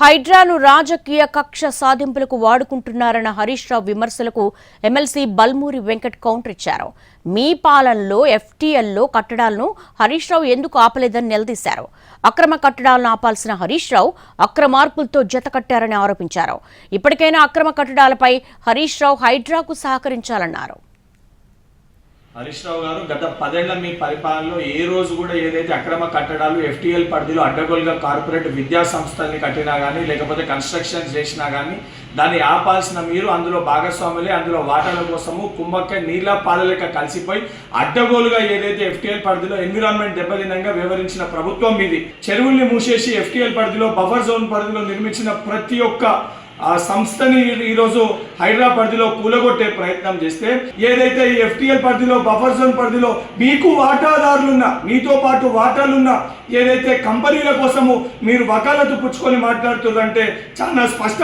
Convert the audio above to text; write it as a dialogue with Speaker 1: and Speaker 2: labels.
Speaker 1: హైడ్రాను రాజకీయ కక్ష సాధింపులకు వాడుకుంటున్నారన్న హరీష్ రావు విమర్శలకు ఎమ్మెల్సీ బల్మూరి వెంకట్ కౌంటర్ ఇచ్చారు. మీ పాలనలో ఎఫ్టీఎల్లో కట్టడాలను హరీష్ రావు ఎందుకు ఆపలేదని నిలదీశారు? అక్రమ కట్టడాలను ఆపాల్సిన హరీష్ రావు అక్రమార్పులతో జత కట్టారని ఆరోపించారు. ఇప్పటికైనా అక్రమ కట్టడాలపై హరీష్ రావు హైడ్రాకు సహకరించాలన్నారు.
Speaker 2: హరీష్ రావు గారు గత పదేళ్ళ మీ పరిపాలనలో ఏ రోజు కూడా ఏదైతే అక్రమ కట్టడాలు ఎఫ్టీఎల్ పరిధిలో అడ్డగోలుగా కార్పొరేట్ విద్యా సంస్థల్ని కట్టినా కానీ లేకపోతే కన్స్ట్రక్షన్ చేసినా కానీ దాన్ని ఆపాల్సిన మీరు అందులో భాగస్వాములే అందులో వాటాల కోసము కుంభక్క నీళ్ళ పాలలేక కలిసిపోయి అడ్డగోలుగా ఏదైతే ఎఫ్టీఎల్ పరిధిలో ఎన్విరాన్మెంట్ దెబ్బతినంగా వివరించిన ప్రభుత్వం మీది చెరువుల్ని మూసేసి ఎఫ్టీఎల్ పరిధిలో బఫర్ జోన్ పరిధిలో నిర్మించిన ప్రతి ఒక్క ఆ సంస్థని ఈరోజు హైదరాబాద్ పరిధిలో కూలగొట్టే ప్రయత్నం చేస్తే ఏదైతే ఈ ఎఫ్టీఎల్ పరిధిలో బఫర్ జోన్ పరిధిలో మీకు వాటాదారులున్నా మీతో పాటు వాటాలున్న ఏదైతే కంపెనీల కోసము మీరు వకాలతు పుచ్చుకొని మాట్లాడుతున్నారంటే చాలా స్పష్ట.